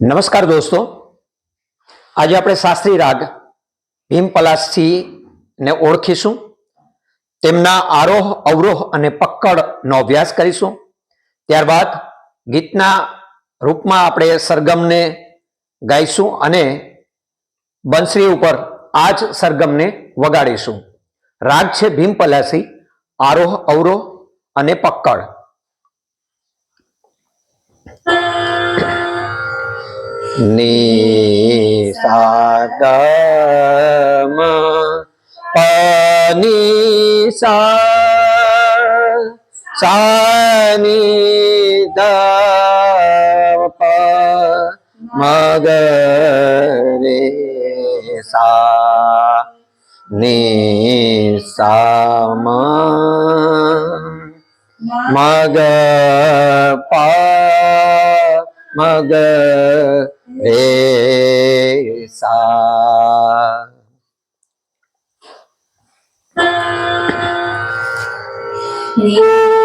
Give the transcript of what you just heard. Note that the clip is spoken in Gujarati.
નમસ્કાર દોસ્તો. આજે આપણે શાસ્ત્રી રાગ, ભીમ ને ઓળખીશું. તેમના આરોહ, અવરોહ અને પક્કડનો અભ્યાસ કરીશું. ત્યારબાદ ગીતના રૂપમાં આપણે સરગમને ગાઈશું અને બંસરી ઉપર આ જ સરગમને વગાડીશું. રાગ છે ભીમ પલાસી આરોહ, અવરોહ અને પક્કડ. ની સા ગ મ પ ની સા સા ની દ મગ રે સા ની સા મગ પ મગ રે સા ની